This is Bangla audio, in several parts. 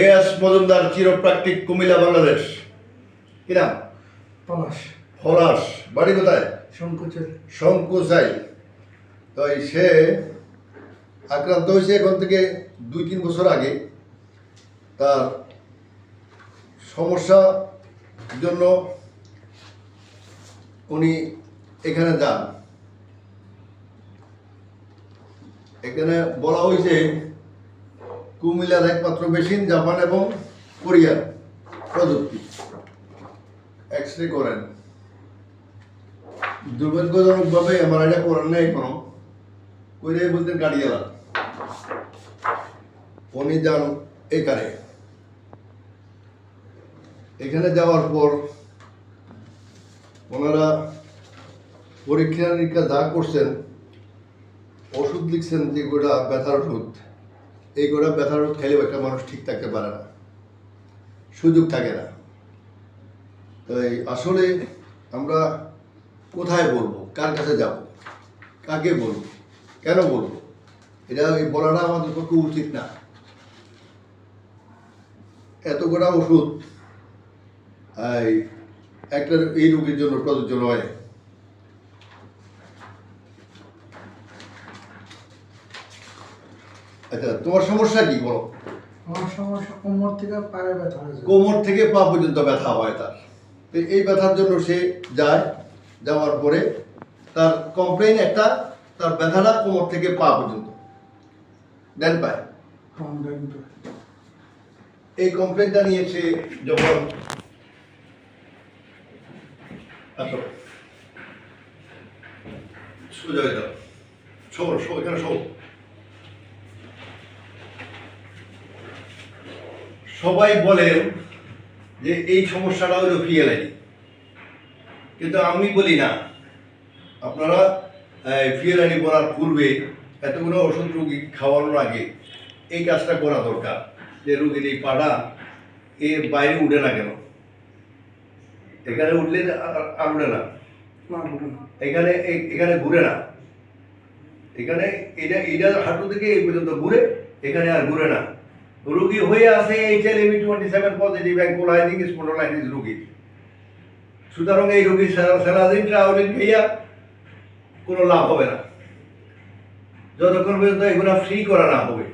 এ এস মজুমদার চিরপ্রাকৃতিক কুমিল্লা বাংলাদেশ। কি নাম? পলাশ। ফরাস বাড়ি কোথায়? শঙ্কুচের। শঙ্কুচাই। তো এই সে আক্রান্ত হয়েছে এখন থেকে দুই তিন বছর আগে। তার সমস্যা জন্য উনি এখানে যান। এখানে বলা হয়েছে কুমিল্লার একমাত্র মেশিন জাপান এবং কোরিয়ার প্রযুক্তি। এক্স রে করেন। দুর্ভাগ্যজনকভাবে আমার এটা করেন নাই এখনও। কইরে বলতেন গাড়ি এলাম উনি যান এখানে। এখানে যাওয়ার পর ওনারা পরীক্ষা নিরীক্ষা যা করছেন, ওষুধ লিখছেন যে গোটা ব্যথার ওষুধ। এই গোটা ব্যথার ওষুধ খেলেও একটা মানুষ ঠিক থাকতে পারে না। সুযোগ থাকে না। তাই আসলে আমরা কোথায় বলব? কার কাছে যাব? কাকে বলব? কেন বলব? এটা এই বলাটা আমাদের পক্ষে উচিত না। এত কটা ওষুধ একটা এই রোগীর জন্য প্রযোজ্য নয়। আচ্ছা তোমার সমস্যা কি বলো? আমার সমস্যা কোমর থেকে পায়ে ব্যথা হয়েছে। কোমর থেকে পা পর্যন্ত ব্যথা হয় তার। তো এই ব্যথার জন্য সে যায় যাওয়ার পরে তার কমপ্লেন একটা তার ব্যথাটা কোমর থেকে পা পর্যন্ত। দেন পায়। এই কমপ্লেনটা নিয়ে সে যখন আসো। সোজা হয়ে যাও। শো শো এখানে শো সবাই বলেন যে এই সমস্যাটা হলো ফিএলআই কিন্তু আমি বলি না। আপনারা ফিএলআই বলার পূর্বে এতগুলো ওষুধ রুগী খাওয়ানোর আগে এই কাজটা করা দরকার যে রুগীর এই পাটা এ বাইরে উঠে না কেন? এখানে উঠলে আর- উঠে না। এখানে এখানে ঘুরে না। এখানে এটা এটা হাঁটু থেকে এই পর্যন্ত ঘুরে এখানে আর ঘুরে না। রুগী হয়ে আছে H L A B twenty seven positive ankylosing spondylitis রুগী। সুতরাং এই রুগী সেলাদিন ট্রাভেলিং খাইয়া কোনো লাভ হবে না। যতক্ষণ পর্যন্ত এগুলা ফ্রি করা না হবে।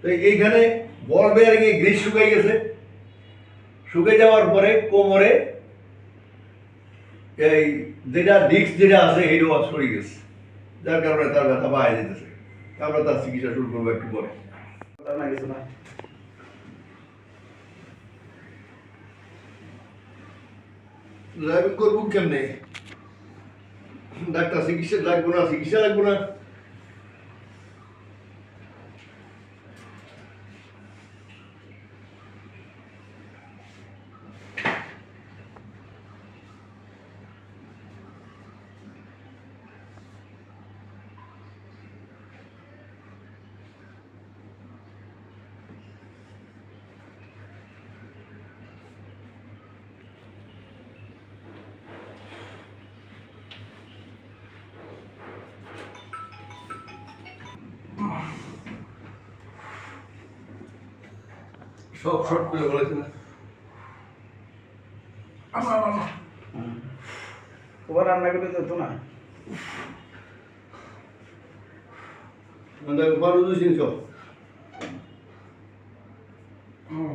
তো এইখানে বল বেয়ারিং এ গ্রিস শুকাই গেছে। শুকে যাওয়ার পরে কোমরে এই যেটা ডিস্ক যেটা আছে অফ সরে গেছে। যার কারণে তার ব্যথা বাইরে যেতেছে আমরা তার চিকিৎসা শুরু করব একটু পরে। ড্রাইভিং করব কেমনে? ডাক্তার চিকিৎসা লাগবো না চিকিৎসা লাগবো না। সব শর্ট করে বলেছে না আমার আমার তোমার রান্না করে যেত না? মানে বারো দুই তিনশো। হুম।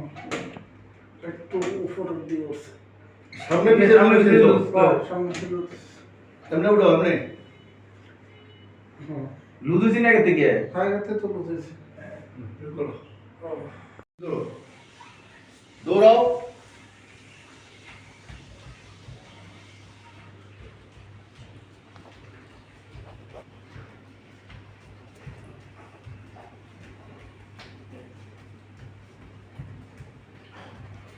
একটু উপরের দিকে সামনে পিছিয়ে দুই তিনশো সামনে থেকে উঠছে। সামনে উঠো আপনি হুম। লুদুছি না থেকে? হাইওয়েতে তো বুঝেছি করো। দৌড়ো দৌড়াও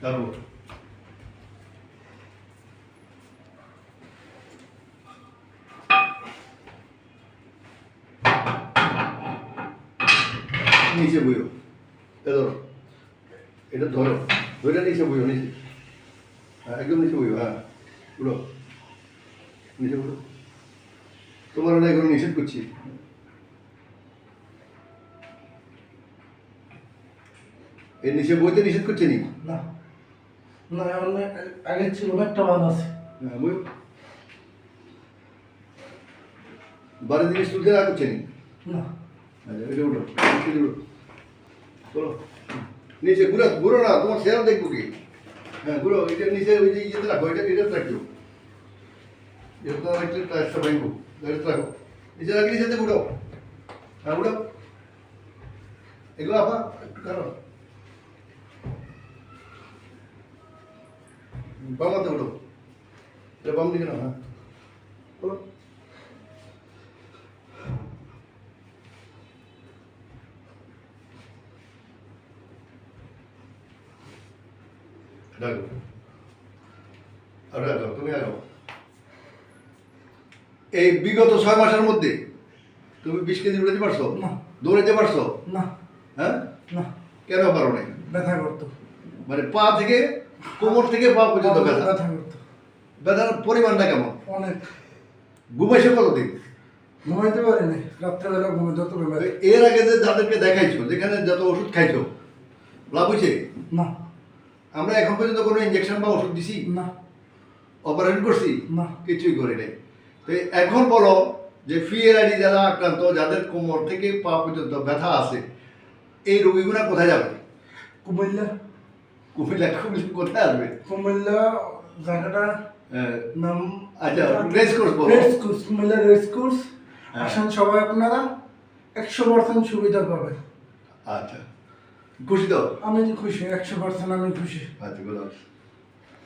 দাঁড়ো নিচে বইও এটা ধরো এটা ধরো ধরে নিচে বইও নিচে হ্যাঁ একদম নিচে বইও হ্যাঁ উঠো নিচে উঠো তোমার ওটা এগুলো নিষেধ করছি এর নিচে বইতে নিষেধ করছে নি না না আগে ছিল একটা বাদ আছে হ্যাঁ, বই বারো জিনিস তুলতে না করছে নি না আচ্ছা এটা উঠো উঠো চলো নিচে ঘুরো ঘুরো না, তোমার সেরা দেখব কি? হ্যাঁ ঘুরো এটা নিচে ওই যে ইয়েতে রাখো, এটা এটা রাখো। এটা তো একটা একটা ভাঙবো, এটা রাখো। নিচে রাখি নিচেতে ঘুরো হ্যাঁ ঘুরো এগুলো আপা একটু কারও বাম হাতে ঘুরো এটা বাম দিকে না হ্যাঁ বলো রাখো আর রাখো তুমি রাখো এই বিগত ছয় মাসের মধ্যে তুমি বিশ কেজি উঠাতে পারছ? না। দৌড়াতে পারছ? না। হ্যাঁ? না। কেন পারো নাই? ব্যথা করতো। মানে পা থেকে কোমর থেকে পা পর্যন্ত ব্যথা। ব্যথা করতো। ব্যথার পরিমাণটা কেমন? অনেক। ঘুমাইছে কতদিন? ঘুমাইতে পারিনি। রাত্রেবেলা হতো ব্যথা এর আগে যে যাদেরকে দেখাইছো যেখানে যত ওষুধ খাইছো লাভ হয়েছে না। আমরা এখন পর্যন্ত কোনো ইঞ্জেকশন বা ওষুধ দিছি? না। অপারেশন করছি? না। কিছুই করি নাই। তো এখন বলো যে ফিএলআইডি যারা আক্রান্ত যাদের কোমর থেকে পা পর্যন্ত ব্যথা আছে এই রোগীগুলো কোথায় যাবে? কুমিল্লা। কুমিল্লা কুমিল্লা কোথায় আসবে? কুমিল্লা জায়গাটা হ্যাঁ, নাম আচ্ছা, course বলো। Race course Comilla race course. আসেন সবাই আপনারা একশো পার্সেন্ট সুবিধা পাবেন। আচ্ছা। খুশি তো আমি খুশি একশো পার্সেন্ট আমি খুশি আচ্ছা.